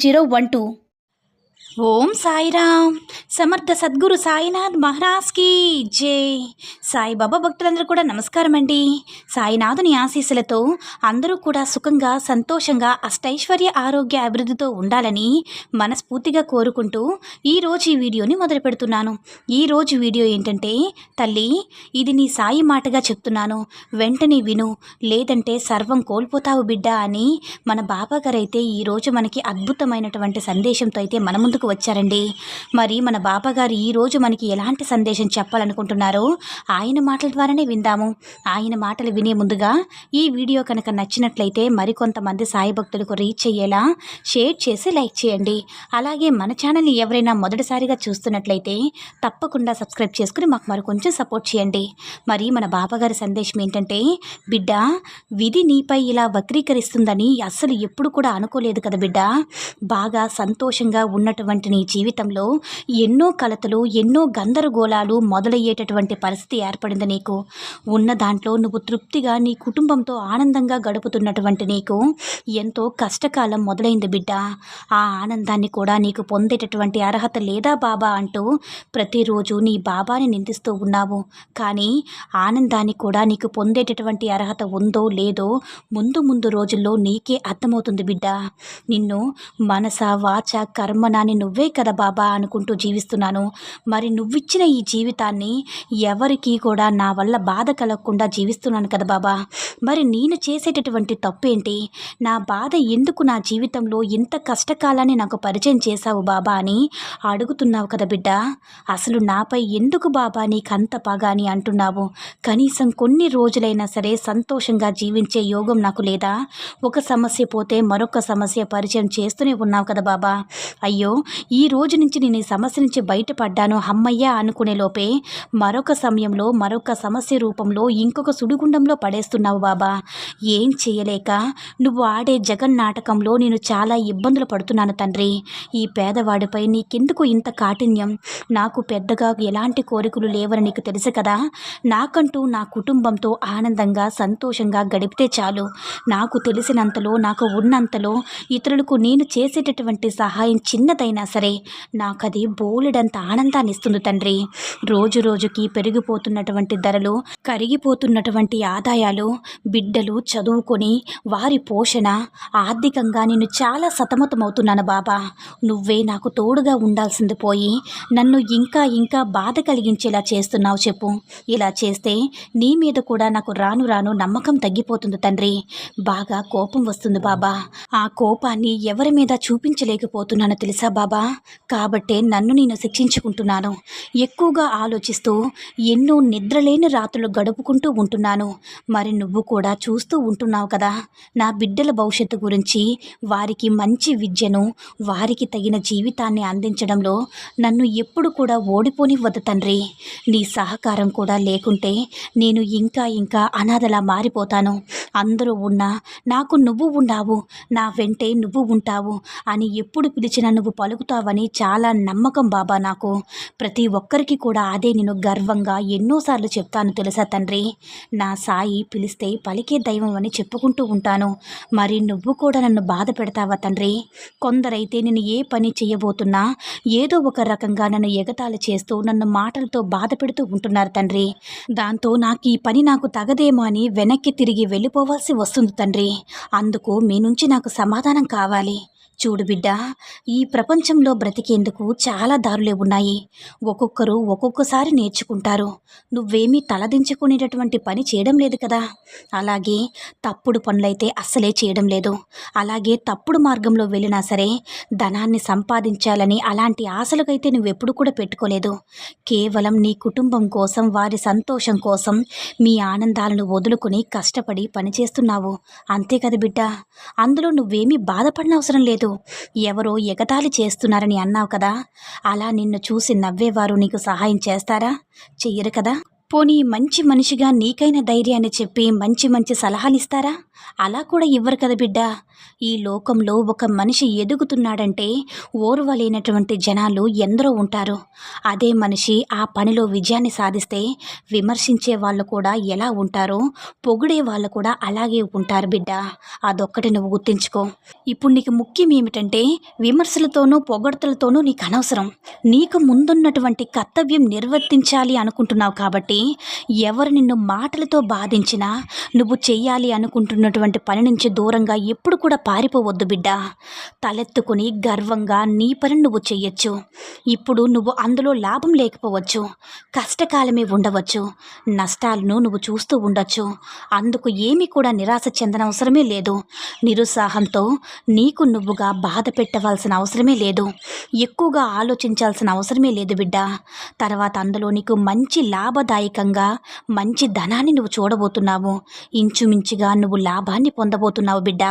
zero one two Om Sairam. Samarth Sadguru Sainath మహారాజ్కి జై. సాయిబాబా భక్తులందరూ కూడా నమస్కారం అండి సాయినాథుని ఆశీస్సులతో అందరూ కూడా సుఖంగా సంతోషంగా అష్టైశ్వర్య ఆరోగ్య అభివృద్ధితో ఉండాలని మనస్ఫూర్తిగా కోరుకుంటూ ఈరోజు ఈ వీడియోని మొదలు పెడుతున్నాను. ఈరోజు వీడియో ఏంటంటే తల్లి ఇది నీ సాయి మాటగా చెప్తున్నాను. వెంటనే విను. లేదంటే సర్వం కోల్పోతావు బిడ్డ అని మన బాబా గారైతే ఈరోజు మనకి అద్భుతమైనటువంటి సందేశంతో అయితే మన ముందుకు వచ్చారండి. మరి మన బాబాగారు ఈరోజు మనకి ఎలాంటి సందేశం చెప్పాలనుకుంటున్నారో ఆయన మాటల ద్వారానే విందాము. ఆయన మాటలు వినే ముందుగా ఈ వీడియో కనుక నచ్చినట్లయితే మరికొంతమంది సాయి భక్తులకు రీచ్ అయ్యేలా షేర్ చేసి లైక్ చేయండి. అలాగే మన ఛానల్ని ఎవరైనా మొదటిసారిగా చూస్తున్నట్లయితే తప్పకుండా సబ్స్క్రైబ్ చేసుకుని మాకు మరి కొంచెం సపోర్ట్ చేయండి. మరి మన బాబాగారి సందేశం ఏంటంటే బిడ్డ విధి నీపై ఇలా వక్రీకరిస్తుందని అస్సలు ఎప్పుడు కూడా అనుకోలేదు కదా బిడ్డ. బాగా సంతోషంగా ఉన్నటువంటి నీ జీవితంలో ఎన్నో కలతలు ఎన్నో గందరగోళాలు మొదలయ్యేటటువంటి పరిస్థితి ఏర్పడింది నీకు. ఉన్న దాంట్లో నువ్వు తృప్తిగా నీ కుటుంబంతో ఆనందంగా గడుపుతున్నటువంటి నీకు ఎంతో కష్టకాలం మొదలైంది బిడ్డ. ఆ ఆనందాన్ని కూడా నీకు పొందేటటువంటి అర్హత లేదా బాబా అంటూ ప్రతిరోజు నీ బాబాని నిందిస్తూ ఉన్నావు. కానీ ఆనందాన్ని కూడా నీకు పొందేటటువంటి అర్హత ఉందో లేదో ముందు ముందు రోజుల్లో నీకే అర్థమవుతుంది బిడ్డ. నిన్ను మనస వాచ కర్మనాని నువ్వే కదా బాబా అనుకుంటూ జీవిస్తున్నాను. మరి నువ్విచ్చిన ఈ జీవితాన్ని ఎవరికీ కూడా నా వల్ల బాధ కలగకుండా జీవిస్తున్నాను కదా బాబా. మరి నేను చేసేటటువంటి తప్పేంటి? నా బాధ ఎందుకు నా జీవితంలో ఇంత కష్టకాలాన్ని నాకు పరిచయం చేశావు బాబా అని అడుగుతున్నావు కదా బిడ్డ. అసలు నాపై ఎందుకు బాబా నీకంత పగ అని అంటున్నావు? కనీసం కొన్ని రోజులైనా సరే సంతోషంగా జీవించే యోగం నాకు లేదా? ఒక సమస్య పోతే మరొక సమస్య పరిచయం చేస్తూనే ఉన్నావు కదా బాబా. అయ్యో ఈ రోజు నుంచి నేను ఈ సమస్య నుంచి బయటపడ్డాను అమ్మయ్య అనుకునే లోపే మరొక సమయంలో మరొక సమస్య రూపంలో ఇంకొక సుడిగుండంలో పడేస్తున్నావు బాబా. ఏం చేయలేక నువ్వు ఆడే జగన్ నాటకంలో నేను చాలా ఇబ్బందులు పడుతున్నాను తండ్రి. ఈ పేదవాడిపై నీకెందుకు ఇంత కాఠిన్యం? నాకు పెద్దగా ఎలాంటి కోరికలు లేవని నీకు తెలుసు కదా. నాకంటూ నా కుటుంబంతో ఆనందంగా సంతోషంగా గడిపితే చాలు. నాకు తెలిసినంతలో నాకు ఉన్నంతలో ఇతరులకు నేను చేసేటటువంటి సహాయం చిన్నదైనా సరే నాకు అది బోలెడంత ఆనందాన్ని ఇస్తుంది తండ్రి. రోజు రోజుకి పెరిగిపోతున్నటువంటి ధరలు కరిగిపోతున్నటువంటి ఆదాయాలు బిడ్డలు చదువుకొని వారి పోషణ ఆర్థికంగా నేను చాలా సతమతమవుతున్నాను బాబా. నువ్వే నాకు తోడుగా ఉండాల్సింది పోయి నన్ను ఇంకా ఇంకా బాధ కలిగించేలా చేస్తున్నావు చెప్పు. ఇలా చేస్తే నీ మీద కూడా నాకు రాను రాను నమ్మకం తగ్గిపోతుంది తండ్రి. బాగా కోపం వస్తుంది బాబా. ఆ కోపాన్ని ఎవరి మీద చూపించలేకపోతున్నాను తెలుసా బాబా? కాబట్టే నన్ను నేను శిక్షించుకుంటున్నాను. ఎక్కువగా ఆలోచిస్తూ ఎన్నో నిద్రలేని రాత్రులు గడుపుకుంటూ ఉంటున్నాను. మరి నువ్వు కూడా చూస్తూ ఉంటున్నావు కదా నా బిడ్డల భవిష్యత్తు గురించి వారికి మంచి విద్యను వారికి తగిన జీవితాన్ని అందించడంలో నన్ను ఎప్పుడు కూడా ఓడిపోనివ్వదు తండ్రి. నీ సహకారం కూడా లేకుంటే నేను ఇంకా ఇంకా అనాథలా మారిపోతాను. అందరూ ఉన్నా నాకు నువ్వు ఉన్నావు నా వెంటే నువ్వు ఉంటావు అని ఎప్పుడు పిలిచినా నువ్వు పలుకుతావని చాలా నమ్మకం బాబా నాకు. ప్రతి ఒక్కరికి కూడా అదే నేను గర్వంగా ఎన్నోసార్లు చెప్తాను తెలుసా తండ్రి? నా సాయి పిలిస్తే పలికే దైవం అని చెప్పుకుంటూ ఉంటాను. మరి నువ్వు కూడా నన్ను బాధ పెడతావా తండ్రి? కొందరైతే నేను ఏ పని చేయబోతున్నా ఏదో ఒక రకంగా నన్ను ఎగతాళి చేస్తూ నన్ను మాటలతో బాధ పెడుతూ ఉంటున్నారు తండ్రి. దాంతో నాకు ఈ పని నాకు తగదేమో అని వెనక్కి తిరిగి వెళ్ళిపోవాల్సి వస్తుంది తండ్రి. అందుకు మీ నుంచి నాకు సమాధానం కావాలి. చూడు బిడ్డ ఈ ప్రపంచంలో బ్రతికేందుకు చాలా దారులే ఉన్నాయి. ఒక్కొక్కరు ఒక్కొక్కసారి నేర్చుకుంటారు. నువ్వేమీ తలదించుకునేటటువంటి పని చేయడం లేదు కదా. అలాగే తప్పుడు పనులైతే అస్సలే చేయడం లేదు. అలాగే తప్పుడు మార్గంలో వెళ్ళినా సరే ధనాన్ని సంపాదించాలని అలాంటి ఆశలకైతే నువ్వెప్పుడు కూడా పెట్టుకోలేదు. కేవలం నీ కుటుంబం కోసం వారి సంతోషం కోసం మీ ఆనందాలను వదులుకుని కష్టపడి పనిచేస్తున్నావు. అంతే కదా బిడ్డ. అందులో నువ్వేమీ బాధపడిన అవసరం లేదు. ఎవరో ఎగతాళి చేస్తున్నారని అన్నావు కదా? అలా నిన్ను చూసి నవ్వేవారు నీకు సహాయం చేస్తారా? చెయ్యరు కదా? పోనీ మంచి మనిషిగా నీకైన ధైర్యాన్ని చెప్పి మంచి మంచి సలహాలు ఇస్తారా అలా కూడా ఇవ్వరు కదా బిడ్డ. ఈ లోకంలో ఒక మనిషి ఎదుగుతున్నాడంటే ఓర్వలేనటువంటి జనాలు ఎందరో ఉంటారు. అదే మనిషి ఆ పనిలో విజయాన్ని సాధిస్తే విమర్శించే వాళ్ళు కూడా ఎలా ఉంటారో పొగిడే వాళ్ళు కూడా అలాగే ఉంటారు బిడ్డ. అదొక్కటి నువ్వు గుర్తించుకో. ఇప్పుడు నీకు ముఖ్యం ఏమిటంటే విమర్శలతోనూ పొగడ్తలతోనూ నీకు అనవసరం. నీకు ముందున్నటువంటి కర్తవ్యం నిర్వర్తించాలి అనుకుంటున్నావు కాబట్టి ఎవరు నిన్ను మాటలతో బాధించినా నువ్వు చెయ్యాలి అనుకుంటున్నటువంటి పని నుంచి దూరంగా ఎప్పుడు కూడా పారిపోవద్దు బిడ్డ. తలెత్తుకుని గర్వంగా నీ పని నువ్వు చెయ్యొచ్చు. ఇప్పుడు నువ్వు అందులో లాభం లేకపోవచ్చు. కష్టకాలమే ఉండవచ్చు. నష్టాలను నువ్వు చూస్తూ ఉండొచ్చు. అందుకు ఏమీ కూడా నిరాశ చెందనవసరమే లేదు. నిరుత్సాహంతో నీకు నువ్వుగా బాధ పెట్టవలసిన అవసరమే లేదు. ఎక్కువగా ఆలోచించాల్సిన అవసరమే లేదు బిడ్డ. తర్వాత అందులో నీకు మంచి లాభదాయకంగా మంచి ధనాన్ని నువ్వు చూడబోతున్నావు. ఇంచుమించుగా నువ్వు లాభాన్ని పొందబోతున్నావు బిడ్డ.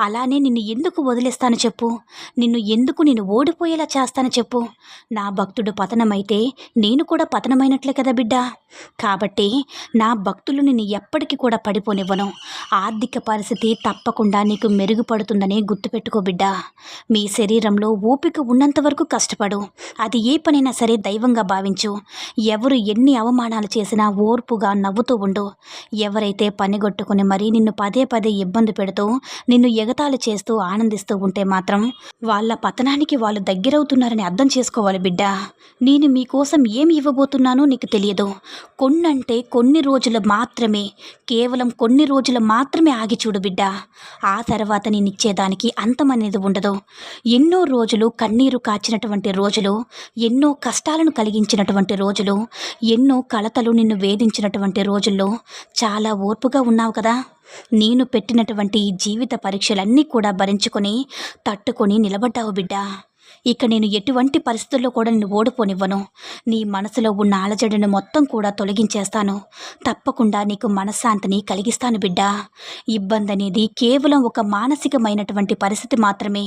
అలానే నిన్ను ఎందుకు వదిలేస్తాను చెప్పు. నిన్ను ఎందుకు నేను ఓడిపోయేలా చేస్తాను చెప్పు. నా భక్తుడు పతనమైతే నేను కూడా పతనమైనట్లే కదా బిడ్డ. కాబట్టి నా భక్తులు నిన్ను ఎప్పటికీ కూడా పడిపోనివ్వను. ఆర్థిక పరిస్థితి తప్పకుండా నీకు మెరుగుపడుతుందని గుర్తుపెట్టుకో బిడ్డ. మీ శరీరంలో ఓపిక ఉన్నంత వరకు కష్టపడు. అది ఏ పనైనా సరే దైవంగా భావించు. ఎవరు ఎన్ని అవమానాలు చేసినా ఓర్పుగా నవ్వుతూ ఉండు. ఎవరైతే పనిగొట్టుకుని మరీ నిన్ను పదే పదే ఇబ్బంది పెడుతూ నిన్ను ఎగతాళి చేస్తూ ఆనందిస్తూ ఉంటే మాత్రం వాళ్ళ పతనానికి వాళ్ళు దగ్గరవుతున్నారని అర్థం చేసుకోవాలి బిడ్డ. నేను మీకోసం ఏమి ఇవ్వబోతున్నానో నీకు తెలియదు. కొన్నంటే కొన్ని రోజులు మాత్రమే కేవలం కొన్ని రోజులు మాత్రమే ఆగి చూడు బిడ్డ. ఆ తర్వాత నేను ఇచ్చేదానికి అంతమనేది ఉండదు. ఎన్నో రోజులు కన్నీరు కాచినటువంటి రోజులు ఎన్నో కష్టాలను కలిగించినటువంటి రోజులు ఎన్నో కలత కలతలు నిన్ను వేధించినటువంటి రోజుల్లో చాలా ఓర్పుగా ఉన్నావు కదా. నేను పెట్టినటువంటి జీవిత పరీక్షలన్నీ కూడా భరించుకొని తట్టుకొని నిలబడ్డావు బిడ్డా. ఇక నేను ఎటువంటి పరిస్థితుల్లో కూడా నిన్ను ఓడిపోనివ్వను. నీ మనసులో ఉన్న అలజడిని మొత్తం కూడా తొలగించేస్తాను. తప్పకుండా నీకు మనశ్శాంతిని కలిగిస్తాను బిడ్డా. ఇబ్బంది అనేది కేవలం ఒక మానసికమైనటువంటి పరిస్థితి మాత్రమే.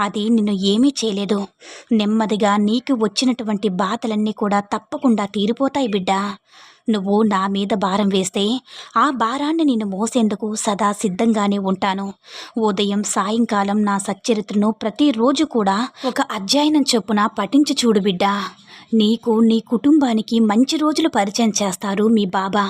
అది నిన్ను ఏమీ చేయలేదు. నెమ్మదిగా నీకు వచ్చినటువంటి బాధలన్నీ కూడా తప్పకుండా తీరిపోతాయి బిడ్డా. నువ్వు నా మీద భారం వేస్తే ఆ భారాన్ని నేను మోసేందుకు సదా సిద్ధంగానే ఉంటాను. ఉదయం సాయంకాలం నా సచ్చరిత్రను ప్రతిరోజు కూడా ఒక అధ్యయనం చొప్పున పఠించి చూడు బిడ్డ. నీకు నీ కుటుంబానికి మంచి రోజులు పరిచయం చేస్తారు మీ బాబా.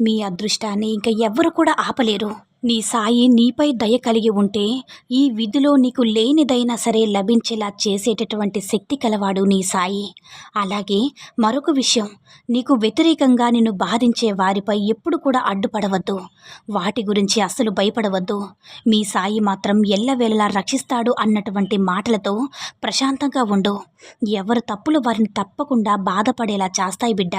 మీ అదృష్టాన్ని ఇంకా ఎవ్వరు కూడా ఆపలేరు. నీ సాయి నీపై దయ కలిగి ఉంటే ఈ విధిలో నీకు లేనిదైనా సరే లభించేలా చేసేటటువంటి శక్తి కలవాడు నీ సాయి. అలాగే మరొక విషయం నీకు వ్యతిరేకంగా నిన్ను బాధించే వారిపై ఎప్పుడు కూడా అడ్డుపడవద్దు. వాటి గురించి అస్సలు భయపడవద్దు. మీ సాయి మాత్రం ఎల్లవేళలా రక్షిస్తాడు అన్నటువంటి మాటలతో ప్రశాంతంగా ఉండు. ఎవరు తప్పులు వారిని తప్పకుండా బాధపడేలా చేస్తాయి బిడ్డ.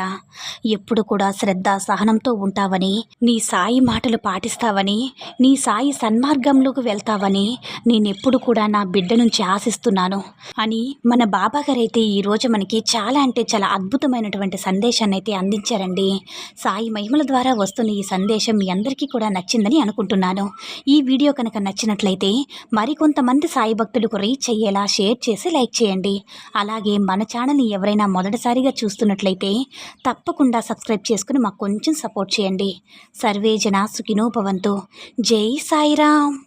ఎప్పుడు కూడా శ్రద్ధ సహనంతో ఉంటావని నీ సాయి మాటలు పాటిస్తావని నీ సాయి సన్మార్గంలోకి వెళ్తావని నేనెప్పుడు కూడా నా బిడ్డ నుంచి ఆశిస్తున్నాను. అని మన బాబాగారైతే ఈరోజు మనకి చాలా అంటే చాలా అద్భుతమైనటువంటి సందేశాన్ని అయితే అందించారండి. సాయి మహిమల ద్వారా వస్తున్న ఈ సందేశం మీ అందరికీ కూడా నచ్చిందని అనుకుంటున్నాను. ఈ వీడియో కనుక నచ్చినట్లయితే మరికొంతమంది సాయి భక్తులకు రీచ్ అయ్యేలా షేర్ చేసి లైక్ చేయండి. అలాగే మన ఛానల్ని ఎవరైనా మొదటిసారిగా చూస్తున్నట్లయితే తప్పకుండా సబ్స్క్రైబ్ చేసుకుని మాకు కొంచెం సపోర్ట్ చేయండి. సర్వే జన సుఖినో భవంతు. జై సాయిరామ్